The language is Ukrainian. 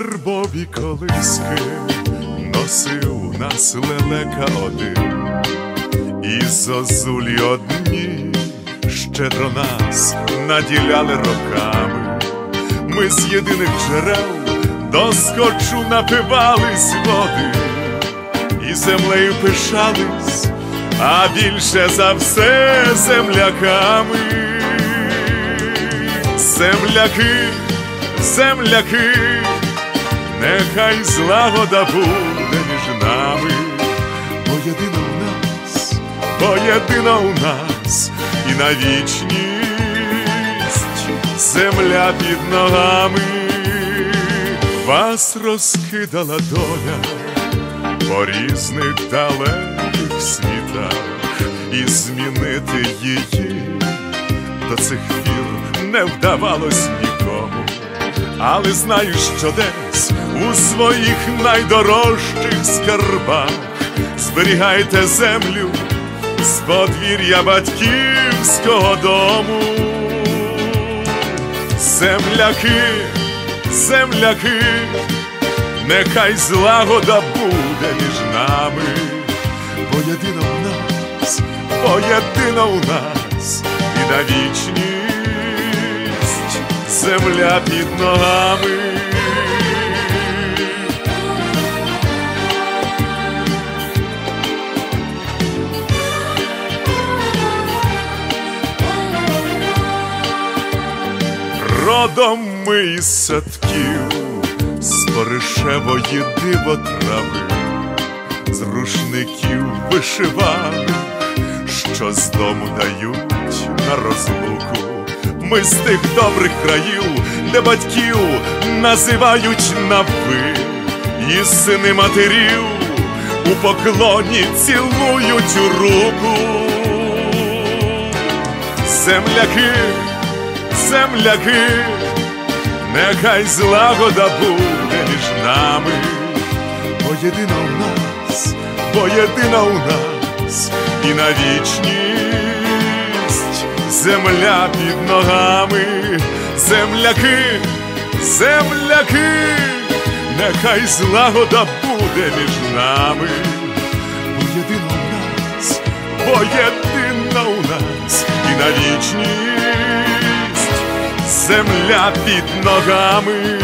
собі колиски, носив нас лелека один, і зозулі одні щедро нас наділяли роками. Ми з єдиних джерел доскочу напивались води, і землею пишались, а більше за все земляками. Земляки, земляки, нехай злагода буде між нами, бо єдина у нас, бо єдина у нас і на вічність земля під ногами, вас розкидала доля по різних далеких світах, і змінити її до цих пір не вдавалось але знаю, що десь у своїх найдорожчих скарбах зберігайте землю з подвір'я батьківського дому. Земляки, земляки, нехай злагода буде між нами, бо єдина у нас, бо єдина у нас і на вічність земля під ногами. Родом ми із садків, з поришевої дивотрави, з рушників вишиваних, що з дому дають на розлуку. Ми з тих добрих країв, де батьків називають на ви, і сини матерів у поклоні цілують руку. Земляки, земляки, нехай злагода буде між нами, бо єдина у нас, бо єдина у нас і на вічність земля під ногами, земляки, земляки, нехай злагода буде між нами, бо єдина у нас, бо єдина у нас і на вічність. Земля під ногами.